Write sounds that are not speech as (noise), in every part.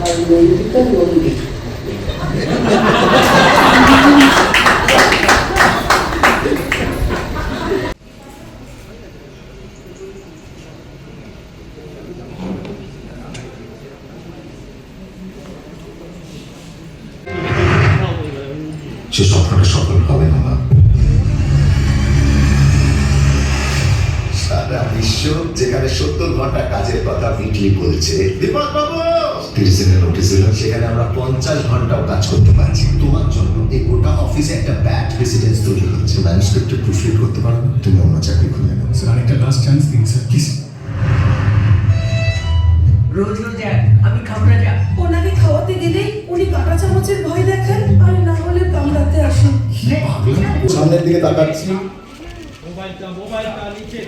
নন্দিতা নন্দী সে স্বপ্নটা সফল হবে না মা সারা বিশ্ব যেখানে সত্তর ঘণ্টা কাজের কথা মিটলি বলছে দীপক বাবু! টিরিজেনের নোটিশ দিল সেখানে আমরা পঞ্চাশ ঘন্টাও কাজ করতে পারছি। তোমার জন্য এই গোটা অফিসে একটা ব্যাড প্রেসিডেন্স তৈরি হচ্ছে। ম্যানেজমেন্ট একটু ফিল করতে পারো না? তুমি অন্য চাকরি নাও। স্যার আরেকটা লাস্ট চান্স দিন স্যার প্লিজ রোজ রোজ আমি খাবনা যা ওনাকে খাওয়াতে গেলেই উনি কাঁটা চামচের ভয় দেখান আর না হলে কামড়াতে আসেন। সামনের দিকে তাকাচ্ছি। মোবাইলটা মোবাইলটা নিচে।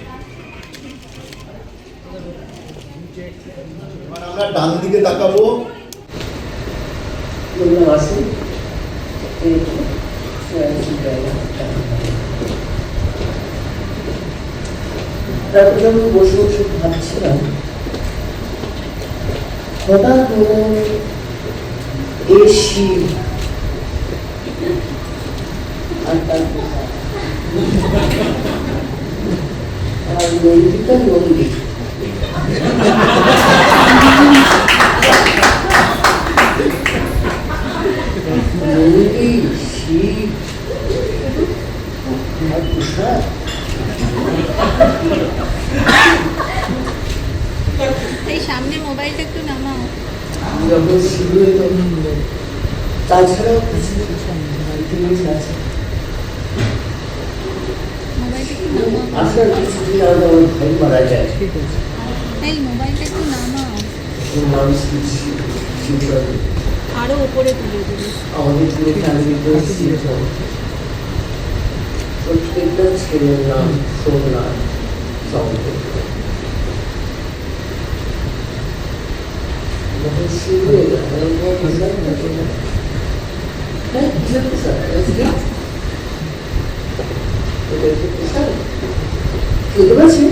ডান দিকে তাকাবো এই। তারপরে আমি বসে বসে ভাবছিলাম, হঠাৎ মনে এসি আর তার। আর নন্দী সামনে মোবাইলটা একটু নামাও। যখন হলো তাছাড়াও কিছু জিনিস আছে। মোবাইলটা একটু নামাও। আসার কিছুদিন আমার ভাই মারা যায়। এই মোবাইলটা একটু নামাও। ওর নাম শিব শিবরাম আরও উপরে তুলে দিবি। আমাদের পুরো ফ্যামিলিতে শিবরাম প্রত্যেকটা ছেলের নাম সোমনাথ সম্পর্ক যখন শুরু হলো আমার বড় পোশাক থাকে না হ্যাঁ। কিসের পোশাক আজকে এটা কি পোশাক বুঝতে পারছি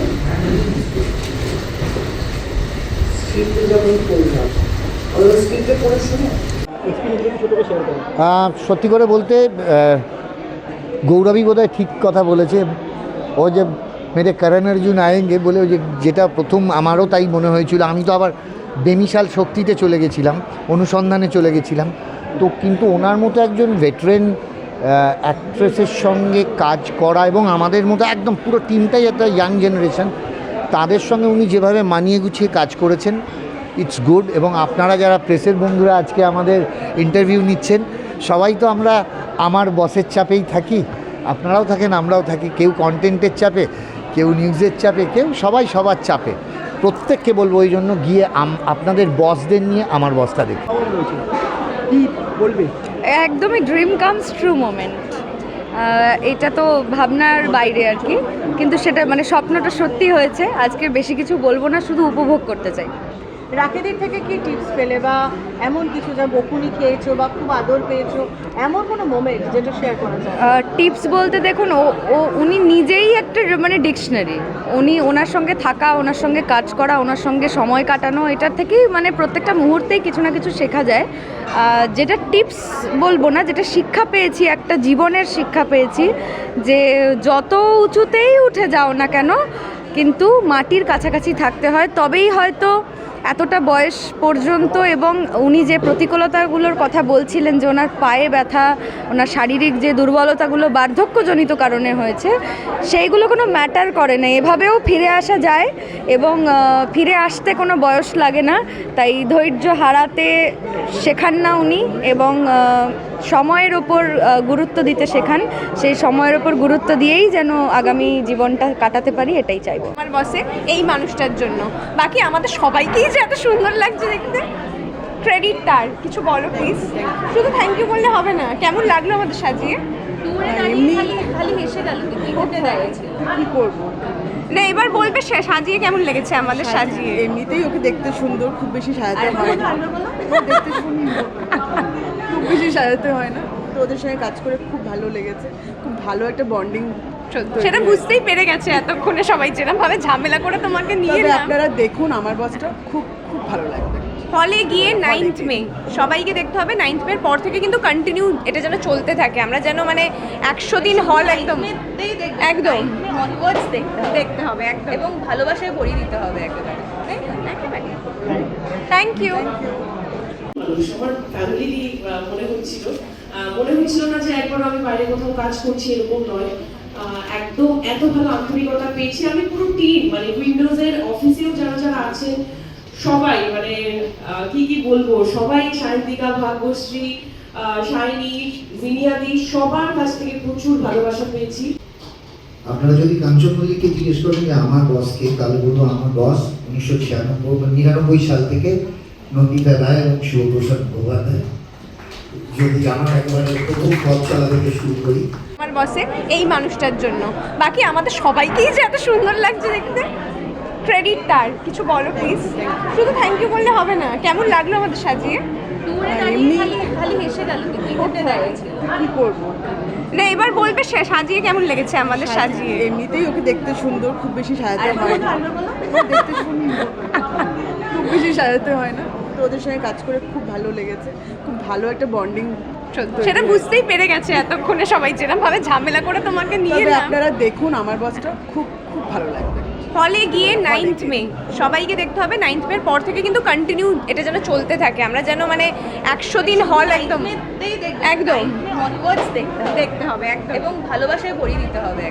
সত্যি করে বলতে গৌরবী বোধহয় ঠিক কথা বলেছে। ও যে মেরে করণ অর্জুন আয়েঙ্গে বলে যে যেটা প্রথম আমারও তাই মনে হয়েছিল। আমি তো আবার বেমিশাল শক্তিতে চলে গেছিলাম, অনুসন্ধানে চলে গেছিলাম। তো কিন্তু ওনার মতো একজন ভেটারেন অ্যাক্ট্রেসের সঙ্গে কাজ করা এবং আমাদের মতো একদম পুরো টিমটাই একটা ইয়াং জেনারেশন তাদের সঙ্গে উনি যেভাবে মানিয়ে গুছিয়ে কাজ করেছেন ইটস গুড এবং আপনারা যারা প্রেসের বন্ধুরা আজকে আমাদের ইন্টারভিউ নিচ্ছেন সবাই তো আমরা আমার বসের চাপেই থাকি আপনারাও থাকেন আমরাও থাকি কেউ কন্টেন্টের চাপে কেউ নিউজের চাপে কেউ সবাই সবার চাপে। প্রত্যেককে বলব ওই জন্য গিয়ে আপনাদের বসদের নিয়ে আমার বসটা দেখি একদমই ড্রিম কামস ট্রু মোমেন্ট এটা তো ভাবনার বাইরে আর কি। কিন্তু সেটা মানে স্বপ্নটা সত্যি হয়েছে। আজকে বেশি কিছু বলব না, শুধু উপভোগ করতে চাই। রাকেদের থেকে কি টিপস পেলে বা এমন কিছু যা বকুনি খেয়েছো বা খুব আদর পেয়েছ? এমন কোনো মোমেন্ট যেটা শেয়ার করা যায়? টিপস বলতে দেখুন, ও ও, উনি নিজেই একটা মানে ডিকশনারি উনি ওনার সঙ্গে থাকা, ওনার সঙ্গে কাজ করা, ওনার সঙ্গে সময় কাটানো, এটার থেকেই মানে প্রত্যেকটা মুহূর্তেই কিছু না কিছু শেখা যায়। যেটা টিপস বলব না, যেটা শিক্ষা পেয়েছি, একটা জীবনের শিক্ষা পেয়েছি, যে যত উঁচুতেই উঠে যাও না কেন, কিন্তু মাটির কাছাকাছি থাকতে হয়, তবেই হয়তো এতটা বয়স পর্যন্ত এবং উনি যে প্রতিকূলতাগুলোর কথা বলছিলেন যে ওনার পায়ে ব্যথা, ওনার শারীরিক যে দুর্বলতাগুলো বার্ধক্যজনিত কারণে হয়েছে, সেইগুলো কোনো ম্যাটার করে না। এভাবেও ফিরে আসা যায় এবং ফিরে আসতে কোনো বয়স লাগে না। তাই ধৈর্য হারাতে শেখান না উনি এবং সময়ের ওপর গুরুত্ব দিতে শেখান। সেই সময়ের ওপর গুরুত্ব দিয়েই যেন আগামী জীবনটা কাটাতে পারি, এটাই চাইব। আমার বসে এই মানুষটার জন্য। বাকি আমাদের সবাইকেই যে এত সুন্দর লাগছে দেখতে। ক্রেডিট তার কিছু বলো প্লিজ শুধু থ্যাংক ইউ বললে হবে না কেমন লাগল আমাদের সাজিয়ে? খালি হেসে গেল কি করব? না এবার বলবে সে সাজিয়ে কেমন লেগেছে আমাদের সাজিয়ে। এমনিতেই ওকে দেখতে সুন্দর খুব বেশি সাজাতে হয় না। দেখতে সুন্দর। খুব বেশি সাজাতে হয় না। তো ওদের সঙ্গে কাজ করে খুব ভালো লেগেছে। খুব ভালো একটা বন্ডিং সেটা বুঝতেই পেরে গেছে এতক্ষণে সবাই যেরকম ভাবে ঝামেলা করে তোমাকে নিয়ে আপনারা দেখুন আমার বসটা খুব খুব ভালো লাগবে। হলে গিয়ে নাইন্থ মে। সবাইকে দেখতে হবে নাইন্থ মের পর থেকে কিন্তু কন্টিনিউ এটা যেন চলতে থাকে। আমরা যেন মানে একশো দিন হল একদম একদম। দেখতে হবে। দেখতে হবে একদম। এবং ভালোবাসায় ভরিয়ে দিতে হবে একেবারে। থ্যাংক ইউ ফ্যামিলি মনে হচ্ছিল। মনে হচ্ছিল না যে একবার আমি বাইরে কোথাও কাজ করছি এরকম নয়। একদম এত ভালো আন্তরিকতা পেয়েছি। আমি পুরো টিম মানে উইন্ডোজের অফিসেও যারা যারা আছেন সবাই মানে কি কি বলব? সবাই সায়ন্তিকা, ভাগ্যশ্রী শাইনি জিনিয়াদি সবার কাছ থেকে প্রচুর ভালোবাসা পেয়েছি। আপনারা যদি কাঞ্চন মল্লিককে জিজ্ঞেস করেন আমার বসকে, তাহলে বলব আমার বস উনিশশো ছিয়ানব্বই নিরানব্বই সাল থেকে নন্দিতা রায় এবং শিবপ্রসাদ মুখোপাধ্যায় যদি আমার একেবারে প্রথম পথ চলা থেকে শুরু করি। আমার বসে এই মানুষটার জন্য। বাকি আমাদের সবাইকেই যে এত সুন্দর লাগছে দেখতে। ক্রেডিট তার। কিছু বলো প্লিজ শুধু থ্যাংক ইউ বললে হবে না। কেমন লাগল আমাদের সাজিয়ে? কি করব? না এবার বলবে সে সাজিয়ে কেমন লেগেছে আমাদের সাজিয়ে। এমনিতেই ওকে দেখতে সুন্দর খুব বেশি সাজাতে হয় না। দেখতে সুন্দর। (laughs) খুব বেশি সাজাতে হয় না। তো ওদের সঙ্গে কাজ করে খুব ভালো লেগেছে। খুব ভালো একটা বন্ডিং সেটা বুঝতেই পেরে গেছে এতক্ষণে সবাই যেরকম ভাবে ঝামেলা করে তোমাকে নিয়ে আপনারা দেখুন আমার বসটা খুব খুব ভালো লাগবে। হলে গিয়ে নাইন্থ মে সবাইকে দেখতে হবে নাইন্থ মের পর থেকে কিন্তু কন্টিনিউ এটা যেন চলতে থাকে। আমরা যেন মানে একশো দিন হল একদম। একদম। দেখতে হবে। দেখতে হবে একদম। এবং ভালোবাসায় ভরিয়ে দিতে হবে।